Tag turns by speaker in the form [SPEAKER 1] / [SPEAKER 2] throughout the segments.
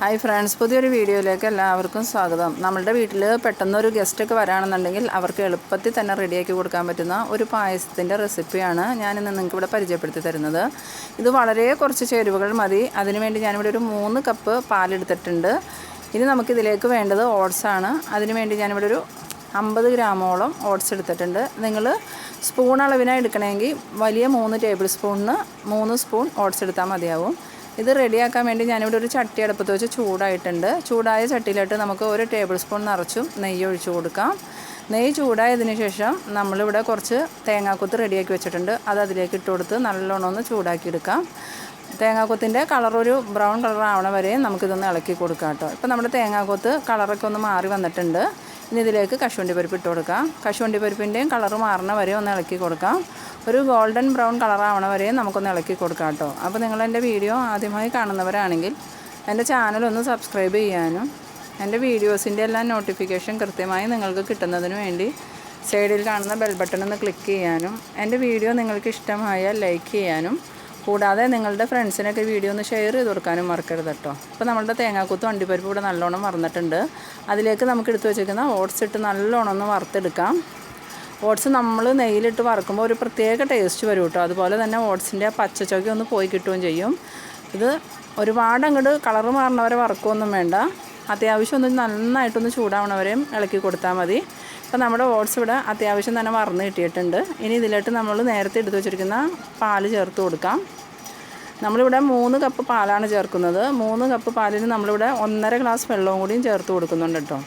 [SPEAKER 1] Hi friends പുതിയൊരു വീഡിയോയിലേക്ക് എല്ലാവർക്കും സ്വാഗതം. നമ്മളുടെ വീട്ടിൽ പെട്ടെന്നൊരു ഗസ്റ്റൊക്കെ വരാണെന്നുണ്ടെങ്കിൽ അവർക്ക് എളുപ്പത്തിൽ തന്നെ റെഡിയാക്കി കൊടുക്കാൻ പറ്റുന്ന ഒരു പായസത്തിന്റെ റെസിപ്പിയാണ് ഞാനിന്ന് നിങ്ങൾക്ക് ഇവിടെ പരിചയപ്പെടുത്തി തരുന്നത്. ഇത് വളരെ കുറച്ച് ചേരുവകൾ മതി. അതിനുവേണ്ടി ഞാനിവിടെ ഒരു മൂന്ന് കപ്പ് പാലെടുത്തിട്ടുണ്ട് ഇനി നമുക്കിതിലേക്ക് വേണ്ടത് ഓട്സാണ് അതിനുവേണ്ടി ഞാനിവിടെ ഒരു അമ്പത് ഗ്രാമോളം ഓട്സ് എടുത്തിട്ടുണ്ട്. നിങ്ങൾ സ്പൂൺ അളവിനായി എടുക്കണമെങ്കിൽ വലിയ മൂന്ന് ടേബിൾ സ്പൂണിന് മൂന്ന് സ്പൂൺ ഓട്സ് എടുത്താൽ മതിയാവും. ഇത് റെഡിയാക്കാൻ വേണ്ടി ഞാനിവിടെ ഒരു ചട്ടി അടുപ്പത്ത് വെച്ച് ചൂടായിട്ടുണ്ട്. ചൂടായ ചട്ടിയിലോട്ട് നമുക്ക് ഒരു ടേബിൾ സ്പൂൺ നിറച്ചും നെയ്യ് ഒഴിച്ചു കൊടുക്കാം. നെയ്യ് ചൂടായതിന് ശേഷം നമ്മളിവിടെ കുറച്ച് തേങ്ങാക്കൊത്ത് റെഡിയാക്കി വെച്ചിട്ടുണ്ട്. അത് അതിലേക്ക് ഇട്ട് കൊടുത്ത് നല്ലോണം ഒന്ന് ചൂടാക്കിയെടുക്കാം. തേങ്ങാക്കൊത്തിന്റെ കളർ ഒരു ബ്രൗൺ കളർ ആവണ വരെ നമുക്കിതൊന്ന് ഇളക്കി കൊടുക്കാം കേട്ടോ. ഇപ്പോൾ നമ്മുടെ തേങ്ങാക്കൊത്ത് കളറൊക്കെ ഒന്ന് മാറി വന്നിട്ടുണ്ട്. ഇനി ഇതിലേക്ക് കശുവണ്ടി പരിപ്പ് ഇട്ട് കൊടുക്കാം. കശുവണ്ടി പരിപ്പിന്റെയും കളർ മാറണ വരെ ഒന്ന് ഇളക്കി കൊടുക്കാം. ഒരു ഗോൾഡൻ ബ്രൗൺ കളർ ആവണ വരെ നമുക്കൊന്ന് ഇളക്കി കൊടുക്കാം കേട്ടോ. അപ്പോൾ നിങ്ങൾ എന്റെ വീഡിയോ ആദ്യമായി കാണുന്നവരാണെങ്കിൽ എന്റെ ചാനൽ ഒന്ന് സബ്സ്ക്രൈബ് ചെയ്യാനും എന്റെ വീഡിയോസിന്റെ എല്ലാ നോട്ടിഫിക്കേഷൻ കൃത്യമായി നിങ്ങൾക്ക് കിട്ടുന്നതിന് വേണ്ടി സൈഡിൽ കാണുന്ന ബെൽ ബട്ടൺ ഒന്ന് ക്ലിക്ക് ചെയ്യാനും എന്റെ വീഡിയോ നിങ്ങൾക്ക് ഇഷ്ടമായാൽ ലൈക്ക് ചെയ്യാനും കൂടാതെ നിങ്ങളുടെ ഫ്രണ്ട്സിനൊക്കെ വീഡിയോ ഒന്ന് ഷെയർ ചെയ്ത് കൊടുക്കാനും മറക്കരുത് കേട്ടോ. അപ്പോൾ നമ്മളുടെ തേങ്ങാക്കൂത്ത് വണ്ടിപ്പരിപ്പ് ഇവിടെ നല്ലോണം വറന്നിട്ടുണ്ട് അതിലേക്ക് നമുക്ക് എടുത്തു വെച്ചിരിക്കുന്ന ഓട്സ് ഇട്ട് നല്ലോണം ഒന്ന് വറുത്തെടുക്കാം. ഓട്സ് നമ്മൾ നെയ്യിലിട്ട് വറുക്കുമ്പോൾ ഒരു പ്രത്യേക ടേസ്റ്റ് വരും കേട്ടോ. അതുപോലെ തന്നെ ഓട്സിന്റെ പച്ചച്ചൊക്കെ ഒന്ന് പോയി കിട്ടുകയും ചെയ്യും. ഇത് ഒരുപാട് അങ്ങോട്ട് കളറ് മാറുന്നവരെ വറക്കുകയൊന്നും വേണ്ട. അത്യാവശ്യം ഒന്ന് നന്നായിട്ടൊന്ന് ചൂടാവണവരെയും ഇളക്കി കൊടുത്താൽ മതി. അപ്പോൾ നമ്മുടെ ഓട്സ് ഇവിടെ അത്യാവശ്യം തന്നെ വറന്ന് കിട്ടിയിട്ടുണ്ട്. ഇനി ഇതിലോട്ട് നമ്മൾ നേരത്തെ എടുത്തു വെച്ചിരിക്കുന്ന പാൽ ചേർത്ത് കൊടുക്കാം. നമ്മളിവിടെ മൂന്ന് കപ്പ് പാലാണ് ചേർക്കുന്നത്. മൂന്ന് കപ്പ് പാലിന് നമ്മളിവിടെ ഒന്നര ഗ്ലാസ് വെള്ളവും കൂടിയും ചേർത്ത് കൊടുക്കുന്നുണ്ട് കേട്ടോ.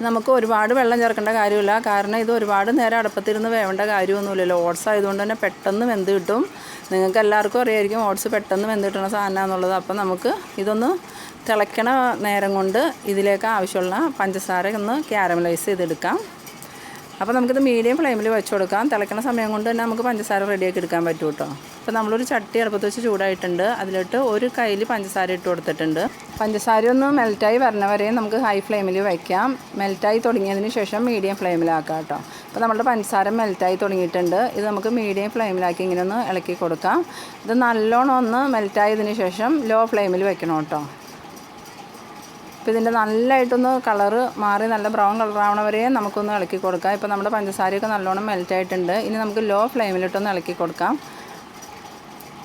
[SPEAKER 1] നമുക്ക് ഒരുപാട് വെള്ളം ചേർക്കേണ്ട കാര്യമില്ല. കാരണം ഇത് ഒരുപാട് നേരം അടുപ്പത്തിരുന്ന് വേവേണ്ട കാര്യമൊന്നുമില്ലല്ലോ. ഓട്സ് ആയതുകൊണ്ട് തന്നെ പെട്ടെന്ന് വെന്ത് കിട്ടും. നിങ്ങൾക്ക് എല്ലാവർക്കും അറിയായിരിക്കും ഓട്സ് പെട്ടെന്ന് വെന്ത് കിട്ടുന്ന സാധനമാണെന്നുള്ളത്. അപ്പം നമുക്ക് ഇതൊന്ന് തിളയ്ക്കണ നേരം കൊണ്ട് ഇതിലേക്ക് ആവശ്യമുള്ള പഞ്ചസാര ഒന്ന് ക്യാരമലൈസ് ചെയ്തെടുക്കാം. അപ്പോൾ നമുക്കിത് മീഡിയം ഫ്ലെയിമിൽ വെച്ച് കൊടുക്കാം. തിളയ്ക്കണ സമയം കൊണ്ട് തന്നെ നമുക്ക് പഞ്ചസാര റെഡിയാക്കി എടുക്കാൻ പറ്റും കേട്ടോ അപ്പോൾ നമ്മളൊരു ചട്ടി അടുപ്പത്ത് വെച്ച് ചൂടായിട്ടുണ്ട്. അതിലിട്ട് ഒരു കയ്യിൽ പഞ്ചസാര ഇട്ട് കൊടുത്തിട്ടുണ്ട്. പഞ്ചസാര ഒന്ന് മെൽറ്റായി വരണ വരെ നമുക്ക് ഹൈ ഫ്ലെയിമിൽ വയ്ക്കാം മെൽറ്റായി തുടങ്ങിയതിന് ശേഷം മീഡിയം ഫ്ലെയിമിലാക്കാം കേട്ടോ അപ്പോൾ നമ്മുടെ പഞ്ചസാര മെൽറ്റായി തുടങ്ങിയിട്ടുണ്ട്. ഇത് നമുക്ക് മീഡിയം ഫ്ലെയിമിലാക്കി ഇങ്ങനെ ഒന്ന് ഇളക്കി കൊടുക്കാം. ഇത് നല്ലോണം ഒന്ന് മെൽറ്റായതിന് ശേഷം ലോ ഫ്ലെയിമിൽ വെക്കണം കേട്ടോ അപ്പോൾ ഇതിന്റെ നല്ലതായിട്ടൊന്ന് കളറ് മാറി നല്ല ബ്രൗൺ കളറാവണവരെയും വരെ നമുക്കൊന്ന് ഇളക്കി കൊടുക്കാം. ഇപ്പോൾ നമ്മുടെ പഞ്ചസാരയൊക്കെ നല്ലോണം മെൽറ്റായിട്ടുണ്ട് ഇനി നമുക്ക് ലോ ഫ്ലെയിമിലിട്ടൊന്ന് ഇളക്കി കൊടുക്കാം.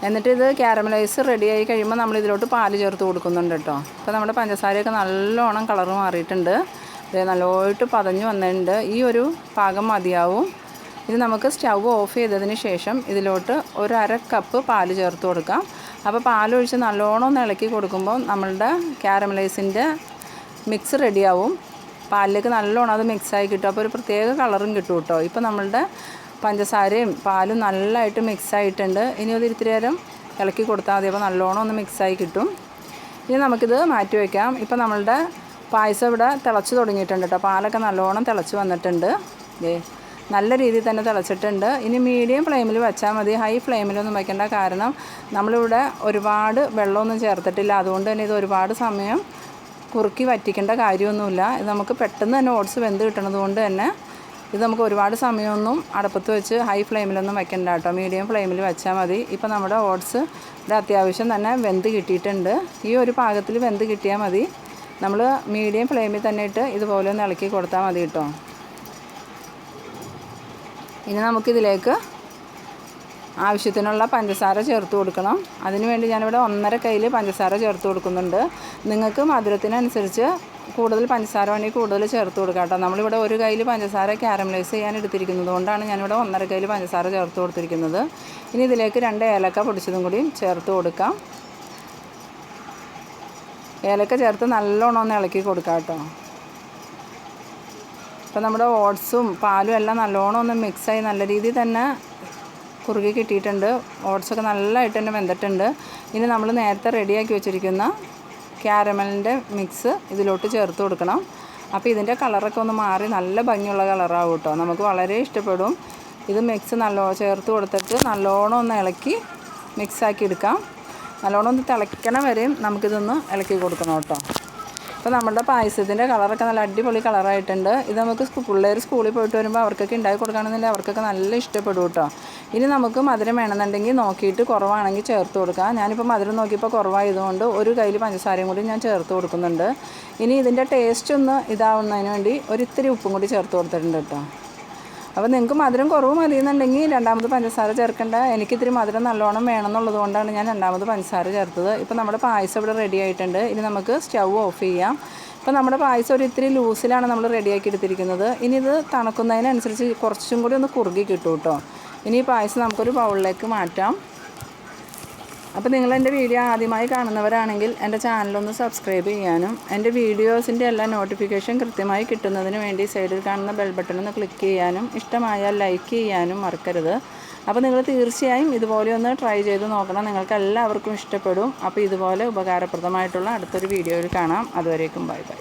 [SPEAKER 1] എന്നിട്ട് ഇത് ക്യാരമലൈസ് റെഡിയായി കഴിയുമ്പോൾ നമ്മൾ ഇതിലോട്ട് പാൽ ചേർത്ത് കൊടുക്കുന്നുണ്ട് കേട്ടോ അപ്പോൾ നമ്മുടെ പഞ്ചസാരയൊക്കെ നല്ലോണം കളറ് മാറിയിട്ടുണ്ട്. ഇത് നല്ലതായിട്ട് പതഞ്ഞ് വന്നിട്ടുണ്ട്. ഈ ഒരു പാകം മതിയാവും. ഇത് നമുക്ക് സ്റ്റൗ ഓഫ് ചെയ്തതിന് ശേഷം ഇതിലോട്ട് ഒരു അര കപ്പ് പാൽ ചേർത്ത് കൊടുക്കാം. അപ്പോൾ പാലൊഴിച്ച് നല്ലോണം ഒന്ന് ഇളക്കി കൊടുക്കുമ്പോൾ നമ്മളുടെ ക്യാരമലൈസിന്റെ മിക്സ് റെഡിയാവും. പാലിലേക്ക് നല്ലോണം അത് മിക്സായി കിട്ടും. അപ്പോൾ ഒരു പ്രത്യേക കളറും കിട്ടും കേട്ടോ. ഇപ്പോൾ നമ്മളുടെ പഞ്ചസാരയും പാലും നല്ലതായിട്ട് മിക്സായിട്ടുണ്ട്. ഇനി അത് ഇത്തിരി നേരം ഇളക്കി കൊടുത്താൽ മതി. അപ്പോൾ നല്ലോണം ഒന്ന് മിക്സായി കിട്ടും. ഇനി നമുക്കിത് മാറ്റി വയ്ക്കാം. ഇപ്പോൾ നമ്മളുടെ പായസം ഇവിടെ തിളച്ച് തുടങ്ങിയിട്ടുണ്ട് കേട്ടോ. പാലൊക്കെ നല്ലോണം തിളച്ച് വന്നിട്ടുണ്ട്. ദേ. നല്ല രീതിയിൽ തന്നെ തിളച്ചിട്ടുണ്ട്. ഇനി മീഡിയം ഫ്ലെയിമിൽ വെച്ചാൽ മതി. ഹൈ ഫ്ലെയിമിലൊന്നും വയ്ക്കേണ്ട കാരണം നമ്മളിവിടെ ഒരുപാട് വെള്ളമൊന്നും ചേർത്തിട്ടില്ല. അതുകൊണ്ട് തന്നെ ഇത് ഒരുപാട് സമയം കുറുക്കി വറ്റിക്കേണ്ട കാര്യമൊന്നുമില്ല. ഇത് നമുക്ക് പെട്ടെന്ന് തന്നെ ഓട്സ് വെന്ത് കിട്ടണത് കൊണ്ട് തന്നെ ഇത് നമുക്ക് ഒരുപാട് സമയമൊന്നും അടുപ്പത്ത് വെച്ച് ഹൈ ഫ്ലെയിമിലൊന്നും വെക്കണ്ട കേട്ടോ. മീഡിയം ഫ്ലെയിമിൽ വെച്ചാൽ മതി. ഇപ്പോൾ നമ്മുടെ ഓട്സ് ഇവിടെ അത്യാവശ്യം തന്നെ വെന്ത് കിട്ടിയിട്ടുണ്ട്. ഈ ഒരു പാകത്തിൽ വെന്ത് കിട്ടിയാൽ മതി. നമ്മൾ മീഡിയം ഫ്ലെയിമിൽ തന്നെ ഇട്ട് ഇതുപോലെ ഒന്ന് ഇളക്കി കൊടുത്താൽ മതി കേട്ടോ. ഇനി നമുക്കിതിലേക്ക് ആവശ്യത്തിനുള്ള പഞ്ചസാര ചേർത്ത് കൊടുക്കണം. അതിനുവേണ്ടി ഞാനിവിടെ ഒന്നര കയ്യിൽ പഞ്ചസാര ചേർത്ത് കൊടുക്കുന്നുണ്ട്. നിങ്ങൾക്ക് മധുരത്തിനനുസരിച്ച് കൂടുതൽ പഞ്ചസാര വേണമെങ്കിൽ കൂടുതൽ ചേർത്ത് കൊടുക്കാം കേട്ടോ. നമ്മളിവിടെ ഒരു കയ്യിൽ പഞ്ചസാര ക്യാരമലൈസ് ചെയ്യാൻ എടുത്തിരിക്കുന്നത് കൊണ്ടാണ് ഞാനിവിടെ ഒന്നര കയ്യിൽ പഞ്ചസാര ചേർത്ത് കൊടുത്തിരിക്കുന്നത്. ഇനി ഇതിലേക്ക് രണ്ട് ഏലക്ക പൊടിച്ചതും കൂടി ചേർത്ത് കൊടുക്കാം. ഏലക്ക ചേർത്ത് നല്ലോണം ഒന്ന് ഇളക്കി കൊടുക്കാം കേട്ടോ. അപ്പോൾ നമ്മുടെ ഓട്സും പാലും എല്ലാം നല്ലോണം ഒന്ന് മിക്സായി നല്ല രീതിയിൽ തന്നെ കുറുകി കിട്ടിയിട്ടുണ്ട്. ഓട്സൊക്കെ നല്ലതായിട്ട് തന്നെ വെന്തിട്ടുണ്ട്. ഇനി നമ്മൾ നേരത്തെ റെഡിയാക്കി വെച്ചിരിക്കുന്ന ക്യാരമലിന്റെ മിക്സ് ഇതിലോട്ട് ചേർത്ത് കൊടുക്കണം. അപ്പോൾ ഇതിന്റെ കളറൊക്കെ ഒന്ന് മാറി നല്ല ഭംഗിയുള്ള കളറാവും കേട്ടോ. നമുക്ക് വളരെ ഇഷ്ടപ്പെടും. ഇത് മിക്സ് നല്ല ചേർത്ത് കൊടുത്തിട്ട് നല്ലോണം ഒന്ന് ഇളക്കി മിക്സാക്കി എടുക്കാം. നല്ലോണം ഒന്ന് തിളയ്ക്കണ വരെയും നമുക്കിതൊന്ന് ഇളക്കി കൊടുക്കണം കേട്ടോ. അപ്പോൾ നമ്മുടെ പായസത്തിന്റെ കളറൊക്കെ നല്ല അടിപൊളി കളറായിട്ടുണ്ട്. ഇത് നമുക്ക് പിള്ളേർ സ്കൂളിൽ പോയിട്ട് വരുമ്പോൾ അവർക്കൊക്കെ ഉണ്ടാക്കി കൊടുക്കുകയാണെന്നുണ്ടെങ്കിൽ അവർക്കൊക്കെ നല്ല ഇഷ്ടപ്പെടും കേട്ടോ. ഇനി നമുക്ക് മധുരം വേണമെന്നുണ്ടെങ്കിൽ നോക്കിയിട്ട് കുറവാണെങ്കിൽ ചേർത്ത് കൊടുക്കാം. ഞാനിപ്പോൾ മധുരം നോക്കിയപ്പോൾ കുറവായതുകൊണ്ട് ഒരു കയ്യിൽ പഞ്ചസാരയും കൂടി ഞാൻ ചേർത്ത് കൊടുക്കുന്നുണ്ട്. ഇനി ഇതിന്റെ ടേസ്റ്റ് ഒന്ന് ഇതാവുന്നതിന് വേണ്ടി ഒരിത്തിരി ഉപ്പും കൂടി ചേർത്ത് കൊടുത്തിട്ടുണ്ട് കേട്ടോ. അപ്പോൾ നിങ്ങൾക്ക് മധുരം കുറവ് മതി എന്നുണ്ടെങ്കിൽ രണ്ടാമത് പഞ്ചസാര ചേർക്കേണ്ട. എനിക്കിത്തിരി മധുരം നല്ലോണം വേണമെന്നുള്ളത് കൊണ്ടാണ് ഞാൻ രണ്ടാമത് പഞ്ചസാര ചേർത്തത്. ഇപ്പോൾ നമ്മുടെ പായസം ഇവിടെ റെഡി ആയിട്ടുണ്ട്. ഇനി നമുക്ക് സ്റ്റൗ ഓഫ് ചെയ്യാം. ഇപ്പോൾ നമ്മുടെ പായസം ഒരു ഇത്തിരി ലൂസിലാണ് നമ്മൾ റെഡിയാക്കി എടുത്തിരിക്കുന്നത്. ഇനി ഇത് തണുക്കുന്നതിനനുസരിച്ച് കുറച്ചും കൂടി ഒന്ന് കുറുകി കിട്ടും കേട്ടോ ഇനി ഈ പായസം നമുക്കൊരു ബൗളിലേക്ക് മാറ്റാം. അപ്പോൾ നിങ്ങൾ എന്റെ വീഡിയോ ആദ്യമായി കാണുന്നവരാണെങ്കിൽ എന്റെ ചാനലൊന്ന് സബ്സ്ക്രൈബ് ചെയ്യാനും എന്റെ വീഡിയോസിന്റെ എല്ലാ നോട്ടിഫിക്കേഷൻ കൃത്യമായി കിട്ടുന്നതിന് വേണ്ടി സൈഡിൽ കാണുന്ന ബെൽ ബട്ടൺ ഒന്ന് ക്ലിക്ക് ചെയ്യാനും ഇഷ്ടമായാൽ ലൈക്ക് ചെയ്യാനും മറക്കരുത്. അപ്പോൾ നിങ്ങൾ തീർച്ചയായും ഇതുപോലെ ഒന്ന് ട്രൈ ചെയ്ത് നോക്കണം. നിങ്ങൾക്ക് എല്ലാവർക്കും ഇഷ്ടപ്പെടും. അപ്പോൾ ഇതുപോലെ ഉപകാരപ്രദമായിട്ടുള്ള അടുത്തൊരു വീഡിയോയിൽ കാണാം. അതുവരേക്കും ബൈ ബൈ